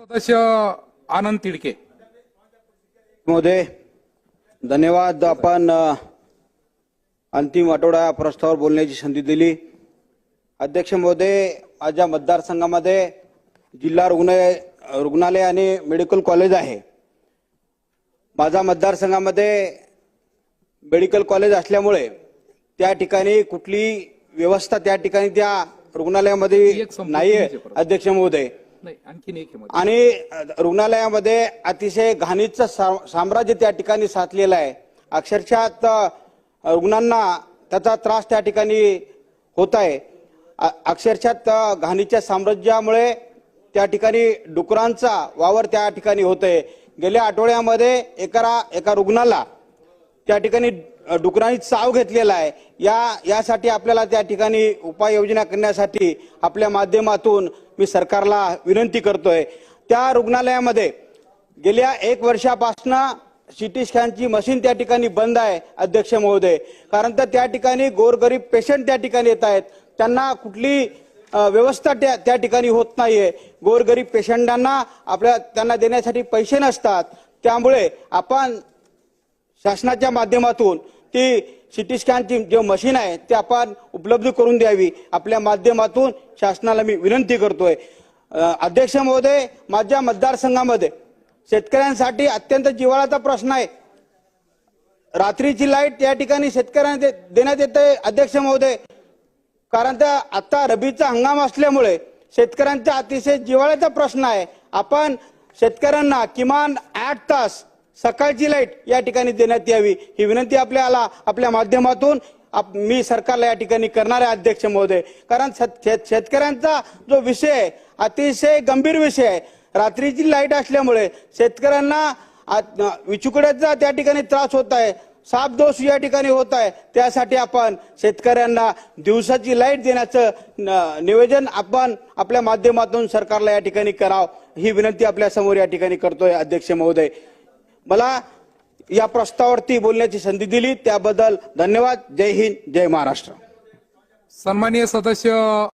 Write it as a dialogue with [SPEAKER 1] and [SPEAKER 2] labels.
[SPEAKER 1] सदस्य आनंद तिडके.
[SPEAKER 2] महोदय धन्यवाद. आपण अंतिम आठवडा प्रस्तावावर बोलण्याची संधी दिली. अध्यक्ष महोदय माझ्या मतदारसंघामध्ये जिल्हा रुग्णालय रुग्णालय आणि मेडिकल कॉलेज आहे. माझा मतदारसंघामध्ये मेडिकल कॉलेज असल्यामुळे त्या ठिकाणी कुठली व्यवस्था त्या ठिकाणी त्या रुग्णालयामध्ये
[SPEAKER 1] म्हणजे परत.
[SPEAKER 2] अध्यक्ष महोदय.
[SPEAKER 1] नाही आणखीन एक
[SPEAKER 2] आणि रुग्णालयामध्ये अतिशय घाणीचं साम्राज्य त्या ठिकाणी साचलेलं आहे. अक्षरशः रुग्णांना त्याचा त्रास त्या ठिकाणी होत आहे. अक्षरशः घाणीच्या साम्राज्यामुळे त्या ठिकाणी डुकरांचा वावर त्या ठिकाणी होतोय. गेल्या आठवड्यामध्ये एका एका रुग्णाला त्या ठिकाणी डुकरांनी चाव घेतलेला आहे. या यासाठी आपल्याला त्या ठिकाणी उपाययोजना करण्यासाठी आपल्या माध्यमातून मी सरकारला विनंती करतोय. त्या रुग्णालयामध्ये गेल्या एक वर्षापासून सिटी स्कॅनची मशीन त्या ठिकाणी बंद आहे अध्यक्ष महोदय. कारण तर त्या ठिकाणी गोरगरीब पेशंट त्या ठिकाणी येत आहेत. त्यांना कुठली व्यवस्था त्या त्या ठिकाणी होत नाहीये. गोरगरीब पेशंटांना आपल्या त्यांना देण्यासाठी पैसे नसतात. त्यामुळे आपण शासनाच्या माध्यमातून ती सिटी स्कॅनची जे मशीन आहे ते आपण उपलब्ध करून द्यावी. आपल्या माध्यमातून शासनाला मी विनंती करतोय. अध्यक्ष महोदय माझ्या मतदारसंघामध्ये शेतकऱ्यांसाठी अत्यंत जिव्हाळ्याचा प्रश्न आहे. रात्रीची लाइट या ठिकाणी शेतकऱ्यांना दे- देण्यात येते अध्यक्ष महोदय. कारण त्या आता रबीचा हंगाम असल्यामुळे शेतकऱ्यांचा अतिशय जिव्हाळ्याचा प्रश्न आहे. आपण शेतकऱ्यांना किमान आठ तास सकाळची लाइट या ठिकाणी देण्यात यावी. ही विनंती आपल्याला आपल्या माध्यमातून आप- मी सरकारला या ठिकाणी करणार आहे अध्यक्ष महोदय. कारण शेत- शेतकऱ्यांचा जो विषय अतिशय गंभीर विषय आहे. रात्रीची लाइट असल्यामुळे शेतकऱ्यांना आ- विचुकड्याचा त्या ठिकाणी त्रास होत आहे. साप दोष या ठिकाणी होत आहे. त्यासाठी आपण शेतकऱ्यांना दिवसाची लाइट देण्याचं न- निवेदन आपण आपल्या माध्यमातून सरकारला या ठिकाणी करावं. ही विनंती आपल्यासमोर या ठिकाणी करतोय अध्यक्ष महोदय. मला या प्रस्तावावरती बोलण्याची संधी दिली. त्याबद्दल धन्यवाद. जय हिंद. जय महाराष्ट्र.
[SPEAKER 1] सन्माननीय सदस्य